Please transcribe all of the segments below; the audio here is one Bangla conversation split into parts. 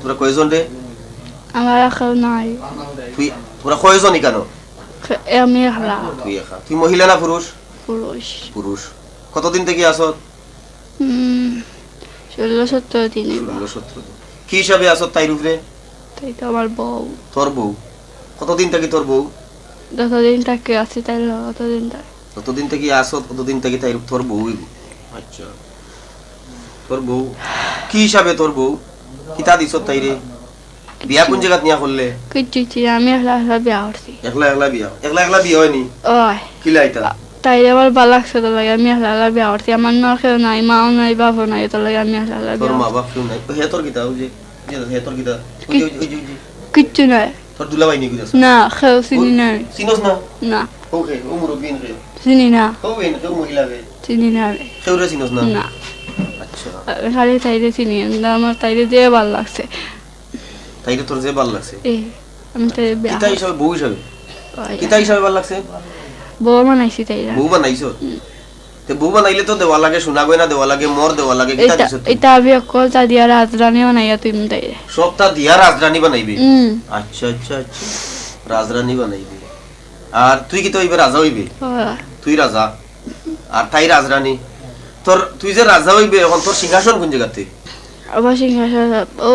তোরা কয়জন রে আমার কেউ নাই তুই তোরা কয়জনই কেন আমি একলা তুই একা তুই মহিলা না পুরুষ পুরুষ পুরুষ কতদিন থেকে উম, ষোলো সতেরো দিন। ষোলো সতেরো দিন। কি হিসাবে আসত তাই রূপরে তাই তো আমার বউ। তোর বউ। কতদিন থেকে তোর বউ? যতদিন তাকে আছে তাই ততদিন তাই কতদিন থেকে আসত কতদিন থেকে তাই তোর বউ। আচ্ছা। তোর বউ। কি হিসাবে তোর বউ? কিতা দিছ তাই রে? বিয়া কোন জায়গাত নিয়া করলে? কিচ্ছু আমি একলা একলা বিয়া করছি একলা একলা বিয়া? একলা একলা বিয়া হয়নি ওই কি লাইতা তাই ভালো লাগছে তো লাগে আমি একলা একলা বিয়া করছি আমার না কেউ নাই মাও নাই বাপও নাই তো লাগে আমি একলা একলা বিয়া মা বাপ কেউ নাই? হে তোর কিতা? ওই যে হে তোর কিতা? কিচ্ছু নাই। তোর দুলাভাই নি কইতাছ না কেউ চিনি নাই। চিনোস না? না। ও কে ও মুরব্বিন কে চিনি না। ও বেন ও মহিলা কে চিনি না রে কেউ রে চিনোস না? না। খালি তাইরে চিনি না আমার তাইরে দিয়ে ভালো লাগছে। তাইলে তোর যে ভালো লাগছে? আমি তাইরে বিয়া কিতা হিসাবে বউ হিসাবে? কিতা হিসাবে ভালো লাগছে? বউ বানাইছি তাইরা। বউ বানাইছো? তে বউ বানাইলে তো দেওয়া লাগে সোনা গয়না দেওয়া লাগে মর দেওয়া লাগে কিতা দিছ এটা আমি অকল তা দিয়া রাজরানি বানাইয়া তুমি তাইরে। সবটা দিয়া রাজরানী বানাইবে? আচ্ছা আচ্ছা আচ্ছা। রাজরানী বানাইবে। আর তুই কি তো এবার রাজা হইবে? তুই রাজা? আর তাই রাজরানী? তোর তুই যে রাজা হইবে এখন তোর সিংহাসন কোন জায়গাতে? আবার সিংহাসন ও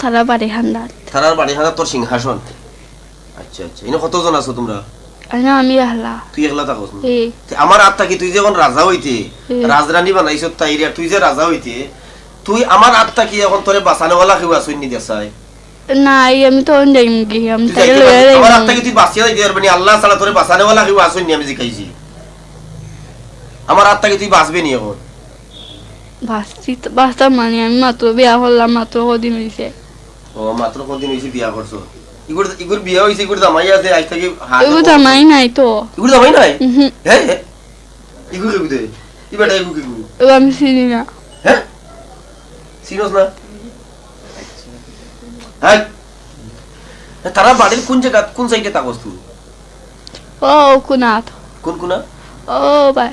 থালা বাড়ি খান্দার থানার বাড়ি হানা তোর সিংহাসন? আচ্ছা আচ্ছা। এনে কতজন আছো তোমরা? না আমি আহলা তুই একলা থাকস আমার আত্মা কি তুই যখন রাজা হইতে। রাজরানী বানাইছ তাই যে রাজা হইতে তুই আমার আত্মা কি এখন তোরে বাঁচানোওয়ালা কেউ আসুন নি দেশায় না আমি তো অন যাইম? আমার আত্মা কি তুই বাঁচিয়ে পারবি আল্লাহ ছাড়া তোরে বাঁচানোওয়ালা কেউ আসুন নি আমি জিকাইছি আমার আত্মাকে তুই বাঁচবে নি এখন। বাঁচছি বাঁচতাম মানে আমি মাত্র বিয়া করলাম মাত্র কদিন হয়েছে ও মাত্র কদিন হয়েছে বিয়া করছ। ইগুর ইগুর বিয়া হয়েছে ইগুর জামাই আছে আজ থেকে হাতে এগুলো তো কম- আমাই নাই তো। ইগুর জামাই নাই? হ্যাঁ হ্যাঁ ইগুর কেউ দে ইবাটা ইগু কেউ এগুলো আমি চিনি না। হ্যাঁ চিনোস না? হ্যাঁ তারা বাড়ির কোন জায়গা কোন সাইডে তাকস তুই? ও কুনাথ কোন কোনা? ও ভাই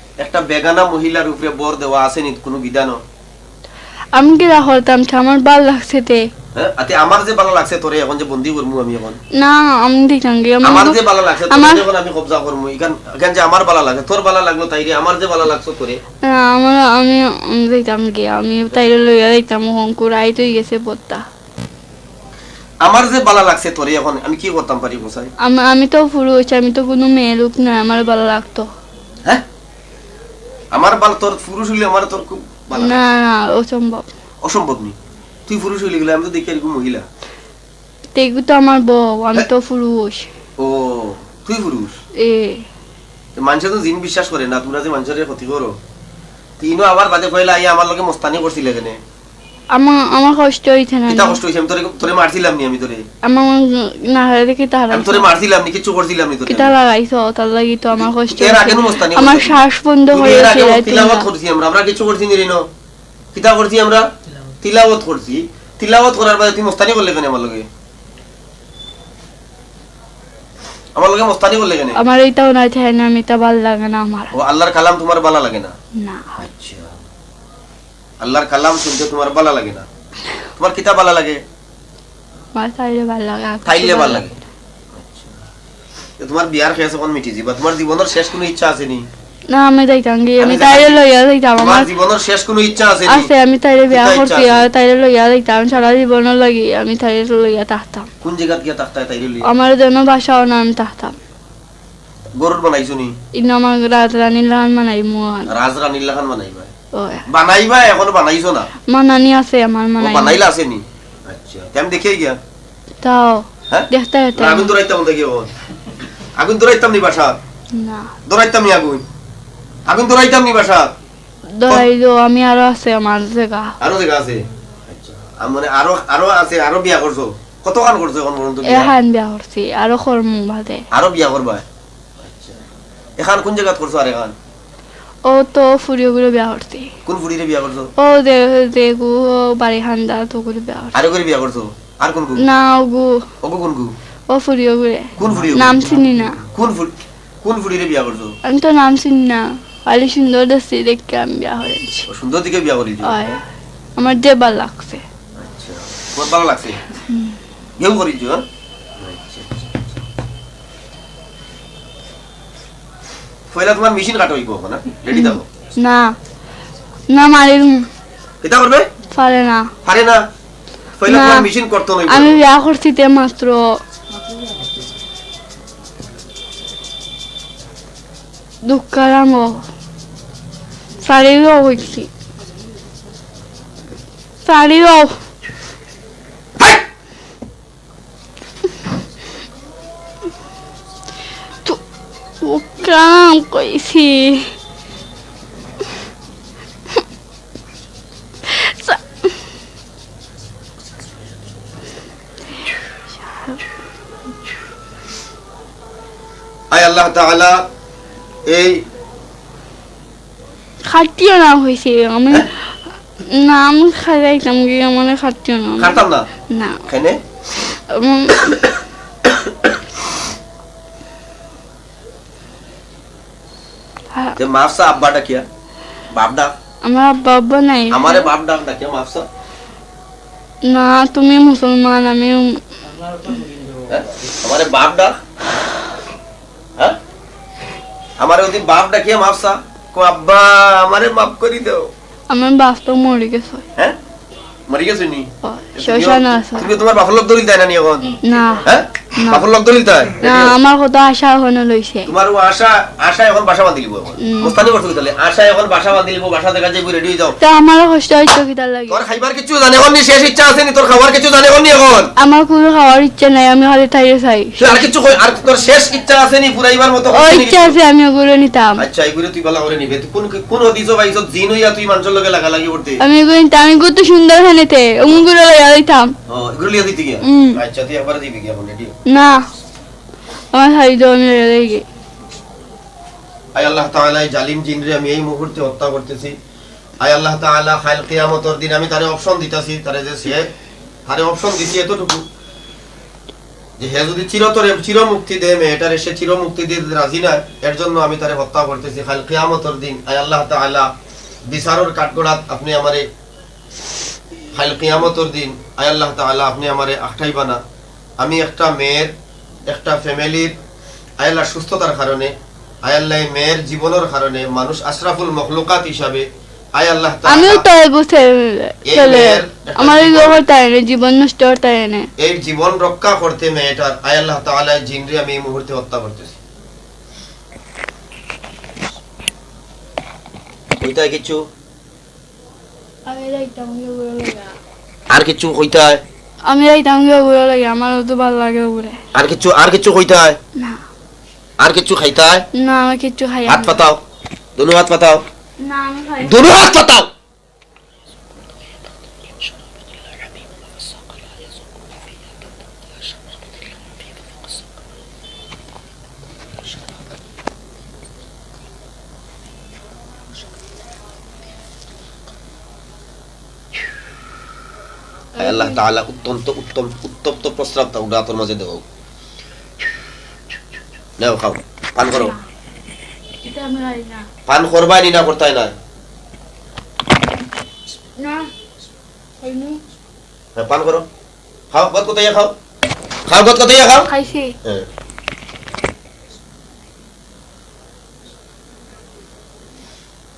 একটা বেগানা মহিলার উপরে বর দেওয়া আছে নি কোনো বিধানও? আমি কি করতাম আমার ভালো লাগছে তে। হ্যাঁ আতে আমার যে ভালো লাগছে তোরে এখন যে বন্দি করমু আমি এখন। না আমি কি আমার যে ভালো লাগছে তোরে যখন আমি কবজা করমু এখান এখান যে আমার ভালো লাগে তোর ভালো লাগল তাই রে আমার যে ভালো লাগছে তোরে। না, আমার আমি আমি দেখতাম কি আমি তাইলে লইয়া দেখতাম হংকুর আই তুই গেছে পত্তা আমার যে ভালো লাগছে তোরে এখন আমি কি করতাম পারি বসাই আমি আমি তো পুরুষ আমি তো কোনো মেয়ে লোক না আমার ভালো লাগতো। হ্যাঁ? আমার বাল তোর পুরুষ হইলে আমার তোর খুব ভালো না না অসম্ভব। অসম্ভব নি। তুই পুরুষ হইলে গেলে আমি তো দেখি এরকম মহিলা। তেগু তো আমার বউ আমি তো পুরুষ। ও তুই পুরুষ? এ। মানুষে তো জিন বিশ্বাস করে না তোমরা যে মানুষের ক্ষতি করো। তিনও আবার বাজে কইলা আই আমার লগে মস্তানি করছিলে কেনে আমার আমার কষ্ট হইছে না কিতা কষ্ট হইছে? আমি তোরে তোরে মারছিলাম নি আমি তোরে। আমার না হলে দেখি তারা আমি তোরে মারছিলাম নি কিছু করছিলাম নি তোরে কিতা লাগাইছো? তার লাগি তো আমার কষ্ট এর আগে হইছে। মস্তানি আমার শ্বাস বন্ধ তুমি এর আগে তিলাওয়াত করছি আমরা। আমরা কিছু করছি নি রিনো কিতা করছি আমরা? তিলাওয়াত। করছি। তিলাওয়াত করার বাদে তুই মস্তানি করলে কেন আমার লগে? আমার লগে মস্তানি করলে কেন? আমার এইটাও না চাই না আমি এটা ভালো লাগে না আমার। ও আল্লাহর কালাম তোমার ভালো লাগে না? না। আচ্ছা। আল্লাহর কালাম শুনতে তোমার ভালো লাগে না। তোমার কিতা ভালো লাগে? তাইলে ভালো লাগে আচ্ছা। তোমার বিয়ার খেয়ে কোন মিটি যাবা তোমার জীবনের শেষ কোনো ইচ্ছা আছে নি? না আমি যাইতাম আমি আমি তাইলে লইয়া যাইতাম আমার জীবনের শেষ কোনো ইচ্ছা আছে আছে আমি তাইলে বিয়া করছি আর তাইলে লইয়া যাইতাম সারা জীবনের লাগি আমি তাইলে লইয়া থাকতাম। কোন জায়গা গিয়া তাকতায় তাই রইলি আমার জন্য বাসাও না আমি থাকতাম। গরুর বানাইছো নি? ইনো আমার রাত রানী লান রাজরানীর লাখান বানাইবা। বানাইবা এখনও বানাইছো না? মানানি আছে আমার ও মানাই বানাইলা আছে নি? আচ্ছা তে আমি গিয়া। তাও। হ্যাঁ দেখতে আগুন দৌড়াইতাম দেখি এখন আগুন দৌড়াইতাম নি বাসা না। দৌড়াইতাম নি আগুন? আগুন দৌড়াইতাম নি বাসা দরাই দো আমি আরও আছে আমার জায়গা আরও জায়গা আছে? আচ্ছা মানে আরও আরও আছে আরও বিয়া করছ কত কান করছ এখন পর্যন্ত বিয়া? এখান বিয়া করছি আরও কর্ম বাদে। আরও বিয়া করবা আচ্ছা। এখান কোন জায়গাত করছ আর এখান? ও তো ফুরিও করে বিয়া করছি। কোন ফুড়িরে বিয়া করছ? ও দে দেগু ও বাড়ি খান্দা তো করে বিয়া করছি। আরও করে বিয়া করছ? আর কোন কোন না ওগু। ওগো কোন কু ও ফুরিও করে কোন ফুড়িও নাম চিনি না। কোন ফুড়ি কোন ফুড়িরে বিয়া করছ? আমি তো নাম চিনি না। খালি সুন্দর দেখছি দেখে আমি বিয়া করেছি ও সুন্দর দিকে বিয়া করিছো? হয়। আমার দেবার লাগছে। আচ্ছা। বহুত ভালো লাগছে? কেউ করিছো? পয়লা তোমার মেশিন কাটা হইব না? রেডি থাকো না। না মারির এটা করবে পারে না। পারে না? পয়লা তোমার মেশিন করতে নইব আমি বিয়া করছি তে মাত্র দুঃখারাম শাড়িও হয়েছি শাড়িও দুঃখারাম কইছি। আয় আল্লাহ তাআলা এই খাটিও না হয়েছে আমি না আমি খাইতাম গিয়ে মানে খাটিও না। খাতাম না? না। খাইনে? হ্যাঁ, মাফসা আব্বা ডাকিয়া বাপ ডাক আমার বাবা নাই। আমারে বাপ ডাক ডাকিয়া মাফসা? না তুমি মুসলমান আমি? আমারে বাপ ডাক হ্যাঁ? আমারে ওদি বাপ ডাকিয়া মাফসা? কো আব্বা আমারে মাফ করি দাও। আমার বাপ তো মরে গেছে। হ্যাঁ? মরি গেছো নি? তুমি তোমার বাপর লোক দলিল না নি এখন? না। হ্যাঁ। বাপর না আমার কথা আশা ওখানে লইছে। তোমার ও আশা আশা এখন বাসা বাঁধি লিব। এখন করছ তাহলে? আশা এখন বাসা বাঁধি লিব বাসা দেখা যাইব রেডি যাও। তো আমারও কষ্ট হইতো কিতার লাগে? তোর খাইবার কিছু জানে এখন নি শেষ ইচ্ছা আছে নি তোর খাবার কিছু জানে এখন নি এখন? আমার কোনো খাওয়ার ইচ্ছা নাই আমি খালি চাই। আর কিছু কই- আর তোর শেষ ইচ্ছা আছে নি পুরাইবার মতো ও ইচ্ছা আছে আমি ওগুলো নিতাম। আচ্ছা এগুলো তুই ভালো করে নিবে। তুই কোন কোন হদিস ভাইস জিন হইয়া তুই মানুষের লগে লাগা লাগি করতে? আমি এগুলো নিতাম আমি কত সুন্দর খানেতে ওগুলো লইয়া লইতাম। ও এগুলো লিয়া দিতে গিয়া আচ্ছা তুই একবার দিবি কি এখন রেডি না, আমার লইয়া আয় আল্লাহ তাআলা জালিম জিনরে আমি এই মুহূর্তে হত্যা করতেছি। আয় আল্লাহ তাআলা কিয়ামতের দিন আমি তারে অপশন দিতাছি, তারে যে সে তারে অপশন দিছি এতটুকু। যে হে যদি চিরতরে চির মুক্তি দে মেয়েটারে, সে চির মুক্তি দিয়ে রাজি না, এর জন্য আমি তারে হত্যা করতেছি। খাইল কিয়ামতের দিন, আয় আল্লাহ তাআলা, বিচারর কাঠগড়াত আপনি আমারে খাইল কিয়ামতের দিন, আয় আল্লাহ তাআলা, আপনি আমারে আখটাই বানা আমি একটা মেয়ের একটা ফ্যামিলির আয়াল্লাহ সুস্থতার কারণে আয়াল্লাহ মেয়ের জীবনের কারণে মানুষ আশরাফুল মখলুকাত হিসাবে আয় আমিও তো বুঝতে এই চলে মেয়ের একটা আমার গোবর তাই জীবন নষ্ট তাই এই জীবন রক্ষা করতে মেয়েটার আয় তাআলা জিনরে আমি এই মুহূর্তে হত্যা করতেছি। কইতা কিছু? আর কিছু কইতা আমি এই টাঙ্গে ঘুরে লাগে আমার তো ভালো লাগে ঘুরে আর কিছু আর কিছু কইতে হয় না। আর কিছু খাইতে হয় না আমি কিছু খাই হাত পাতাও। দুনো হাত পাতাও। না আমি খাই দুনো হাত পাতাও। আল্লাহ তাআলা অত্যন্ত উত্তম উত্তপ্ত প্রস্রাবটা তোর মাঝে দেবো নাও খাও পান করো। না পান করবাই নি না করতাই না না হ্যাঁ, পান করো। খাও গত কোথায় খাও? খাও গত কোথায় খাও? খাইছি। হ্যাঁ।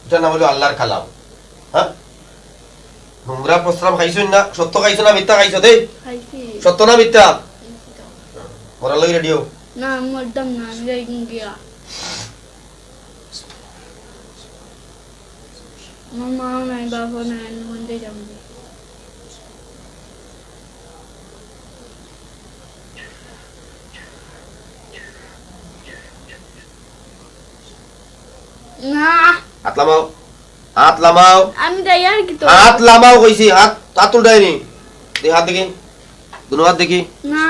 এটা হলো আল্লাহর কালাম। নোংরা প্রস্রাব খাইছো না সত্য খাইছো না মিথ্যা খাইছো দেই। খাইছি। সত্য না মিথ্যা? মরার লাগি রেডিও না না আমি গিয়া আমার মাও নাই বাবা নাই আমি মন্দির যাব? না। হাত লামাও আমি যাই আর কি তো হাত লামাও কইছি হাত হাত উল্টাইনি দেখি হাত দেখি দুনো হাত দেখি না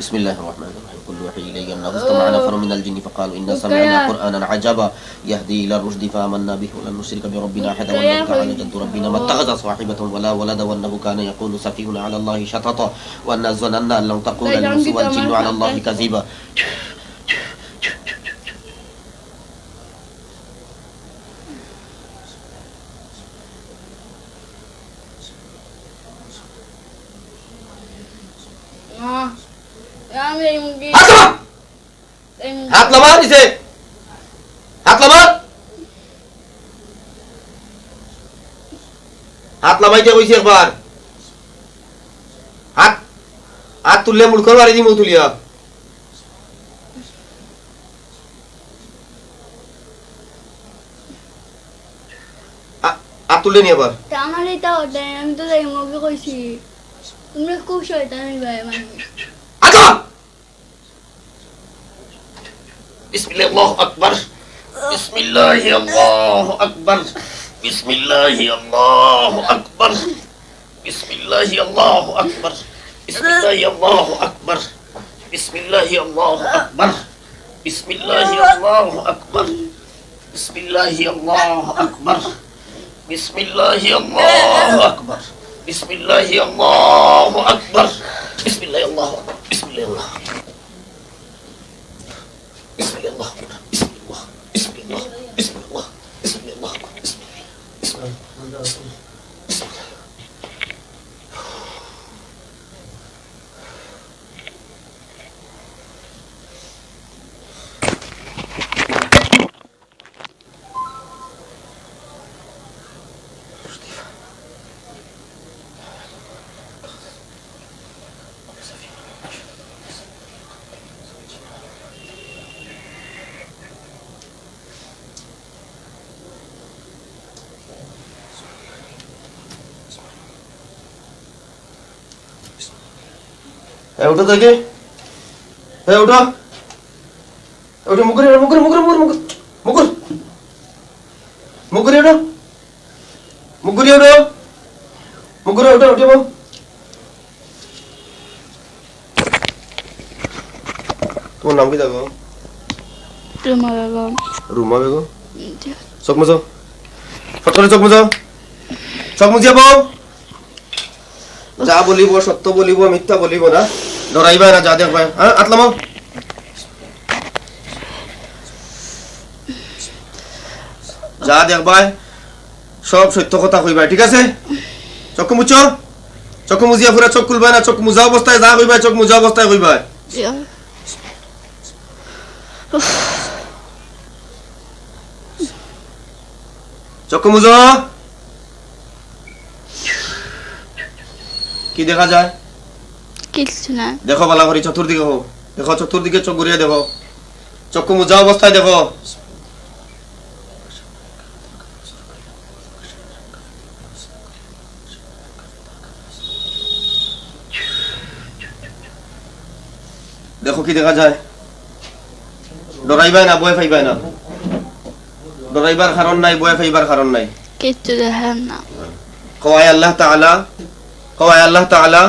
بسم الله الرحمن الرحيم قل وحي إلي أنه استمع نفر من الجن فقالوا إنا سمعنا قرآنا عجبا يهدي إلى الرشد فآمنا به ولن نشرك بربنا أحدا وأنه تعالى جد ربنا ما اتخذ صاحبة ولا ولد وأنه كان يقول سفيهنا على الله شططا وأنا ظننا أن لو تقول الإنس والجن على الله كذبا হাত নামা! নিচে! হাত নামা! হাত নামাইতে কইছি একবার। হাত হাত তুললে মুড়কর বাড়ি দিমু তুলিয়া। হাত- তুললে নি আবার আমার এটা আমি তো এই মুরগি কইছি। তুমি খুব শয়তানি ভাই মানে। بسم الله الله أكبر بسم الله الله أكبر بسم الله الله أكبر بسم الله الله أكبر بسم الله الله أكبر بسم الله الله أكبر بسم الله الله أكبر بسم الله الله أكبر بسم الله الله أكبر بسم الله الله أكبر بسم الله الله أكبر بسم الله الله ওটা দেখে। হ্যাঁ ওটা ওটা মুকুরে মুকুরে মুকুরে মুকুর মুকুর মুকুর মুকুরে ওটা মুকুরে ওটা মুকুরে ওটা ওটা বল তোমার নাম কি দেখো রুমা বেগম রুমা বেগম চোখ মুছো। ফট করে চোখ মুছো। চোখ মুছিয়া বউ। যা বলিব সত্য বলিব মিথ্যা বলিব না। ডরাইবা না যা দেখবা হ্যাঁ আতলাম যা দেখবা সব সত্য কথা কইবা ঠিক আছে চক্ষু মুছো চক্ষু মুজিয়া চোখ খুলবা না চোখ মুজা অবস্থায় যা কইবা চোখ মুজা অবস্থায় কইবা চক্ষু মুজো কি দেখা যায় কিচ্ছু না দেখো ভালো করে চতুর্দিকে হো দেখো চতুর্দিকে চোখ ঘুরিয়ে দেখো। চক্ষু মুজা অবস্থায় দেখো। দেখো কি দেখা যায়। ডরাইবাই না বয় ফাইবাই না। ডরাইবার কারণ নাই বয় ফাইবার কারণ নাই। কিচ্ছু দেখেন না। কওয়ায় আল্লাহ তাআলা কওয়ায় আল্লাহ তাআলা।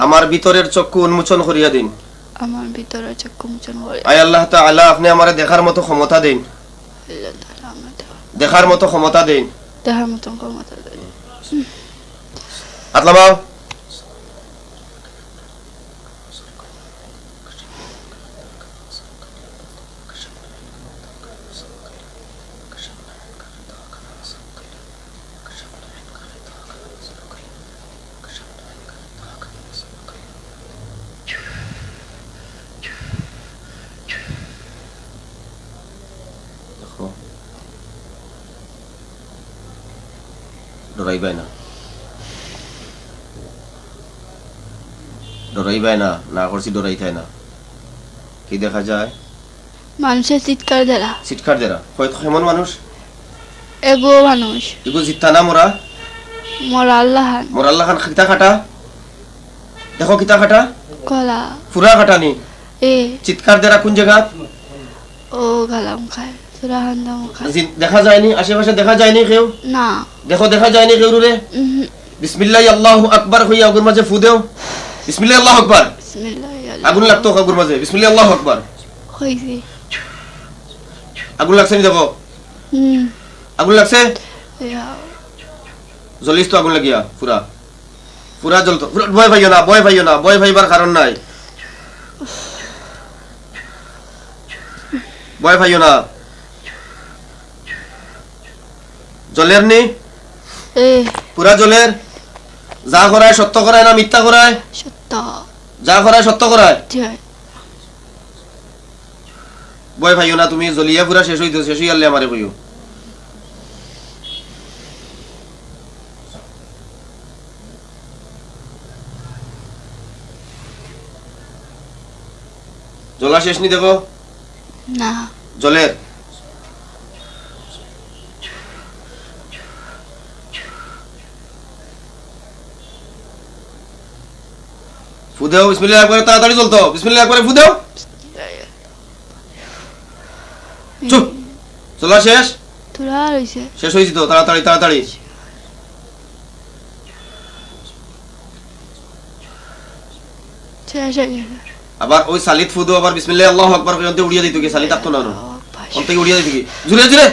আমার ভিতরের চক্ষু উন্মোচন করিয়া দিন। আমার ভিতরের চক্ষু উন্মোচন করে আয় আল্লাহ তাআলা আপনি আমারে দেখার মতো ক্ষমতা দিন। দেখার মতো ক্ষমতা দিন। দেখার মতো ক্ষমতা দিন। আতলামাও ডরাইবাই না। ডরাইবাই না না করছি ডরাইতাই না। কি দেখা যায়? মানুষের চিৎকার দেলা সিটকার দেরা হয়তো কেমন মানুষ? এগো মানুষ। এগুলো জিত্তা না মোরা? মরা আল্লাহান মোর আল্লাহ খান কিতা খাটা? দেখো কিতা খাটা? কলা ফুরা খাটানি এ। চিৎকার দেরা কোন জায়গা? ও গালাম খায় সুরাহান দাম খায় দেখা যায়নি? আশেপাশে দেখা যায়নি কেউ? না। দেখো দেখা যায়নি কেউ রে বিসমিল্লাহ আল্লাহু আকবার হইয়া আগুন মাঝে ফু দেও। বিসমিল্লাহ আল্লাহু আকবার। আগুন লাগতো আগুন মাঝে। বিসমিল্লাহ আল্লাহু আকবার। আগুন লাগছে নি দেখো? আগুন লাগছে? জ্বলিস তো আগুন লাগিয়া পুরা। পুরা জ্বলতো। ভয় পাইও না ভয় পাইও না ভয় পাইবার কারণ নাই। ভয় পাইও না। জলের নি? পুরা জলের? যা করায় সত্য করায় না মিথ্যা করায়? সত্য। যা করায় সত্য করায়? জয় ভয় পাইও না তুমি জ্বলিয়া পুরা শেষ হইতো শেষ হইয়ালে আমারে কইও। জলা শেষ নি দেখো? না। জলের? ফুদেও বিসমিল্লাহ একবারে তাড়াতাড়ি চলতো বিসমিল্লাহ একবারে ফুদেও। চুপ। চলা শেষ? তোরা শেষ তো তাড়াতাড়ি তাড়াতাড়ি। আবার ওই সালিত ফুদো আবার বিসমিল্লাহ আল্লাহ আকবার অন্তে উড়িয়ে দিত কি? সালিত থাকতো না আর। অন্তে উড়িয়ে দিত কি? জুড়ে জুড়ে।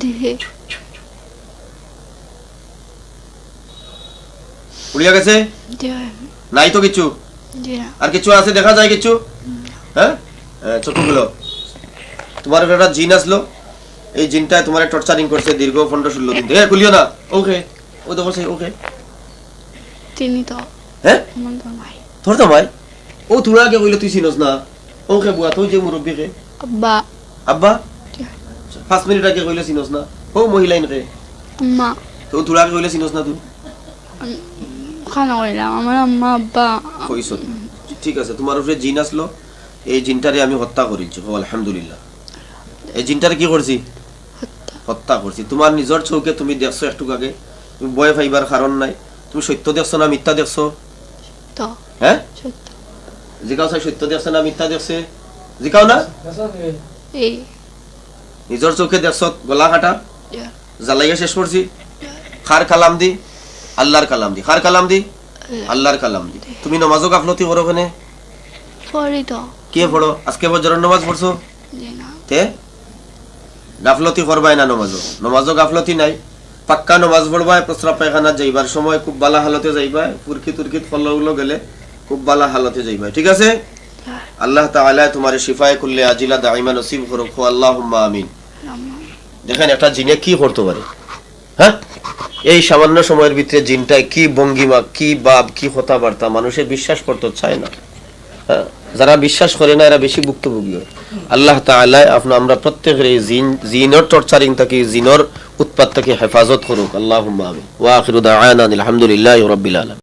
দিয়ে উড়িয়ে গেছে? নাই তো কিছু? আর কিছু আছে? দেখা যায় কিছু? হ্যাঁ? ছোটগুলো তোমার একটা জিন আসলো। এই জিনটা তোমার টর্চারিং করছে দীর্ঘ পনেরো ষোলো দিন। থেকে খুলিও না। ওকে। ও তো বলছে ওকে। তিনি তো হ্যাঁ? তোর তো ভাই ও তুরা আগে কইলে তুই চিনস না। ওকে বুয়া তুই যে মুরব্বী কে? আব্বা। আব্বা? পাঁচ মিনিট আগে কইলে চিনস না। ও মহিলা ইনকে আম্মা তো তুরা আগে কইলে চিনস না তুই? খানা কইলাম আমার আম্মা আব্বা। কইছ ঠিক আছে তোমার উপরে জিন আসলো এই জিনটারে আমি হত্যা করেছি। ও আলহামদুলিল্লাহ। এই জিনটারে কি করছি? হত্যা। করছি। তোমার নিজের চৌকে তুমি দেখছ একটু আগে। তুমি বয় ফাইবার কারণ নাই। তুমি সত্য দেখছ না মিথ্যা দেখছ? হ্যাঁ? জিকাও চাই সত্য দেখছে না মিথ্যা দেখছে? জিকাও না? নিজের চৌকে দেখছ গলা কাটা? জ্বালাইয়া শেষ করছি। খার কালাম দি। আল্লাহর কালাম দি। খার কালাম দি? আল্লাহর কালাম দি। তুমি নমাজও গাফলতি করো কেনে পরে তো কে পড়ো? আজকে বজরের নমাজ পড়ছো? তে গাফলতি করবাই না নমাজও। নমাজও গাফলতি নাই। পাক্কা নমাজ পড়বাই প্রস্রাব পায়খানা যাইবার সময় খুব বালা হালতে যাইবাই ফুরকি তুরকিত ফল্লো গেলে খুব বালা হালতে যাইবাই। ঠিক আছে? আল্লাহ। তাআলা তোমার শিফায়ে কুল্লে আজিলা দাইমা নসিব করুক। আল্লাহুম্মা আমিন। দেখেন একটা জিনে কি করতে পারে? হ্যাঁ? এই সামান্য সময়ের ভিতরে জিনটায় কি ভঙ্গিমা, কি বাপ কি কথাবার্তা, মানুষের বিশ্বাস করতে চায় না। হ্যাঁ? যারা বিশ্বাস করে না, এরা বেশি ভুক্তভোগী হয়। আল্লাহ তাআলা আপনার আমরা প্রত্যেকের এই জিন জিনর টর্চারিং থেকে, জিনর উৎপাদ থেকে হেফাজত করুক। আল্লাহ আমিন। ওয়া আখিরু দাওয়ানা আলহামদুলিল্লাহি রাব্বিল আলামিন।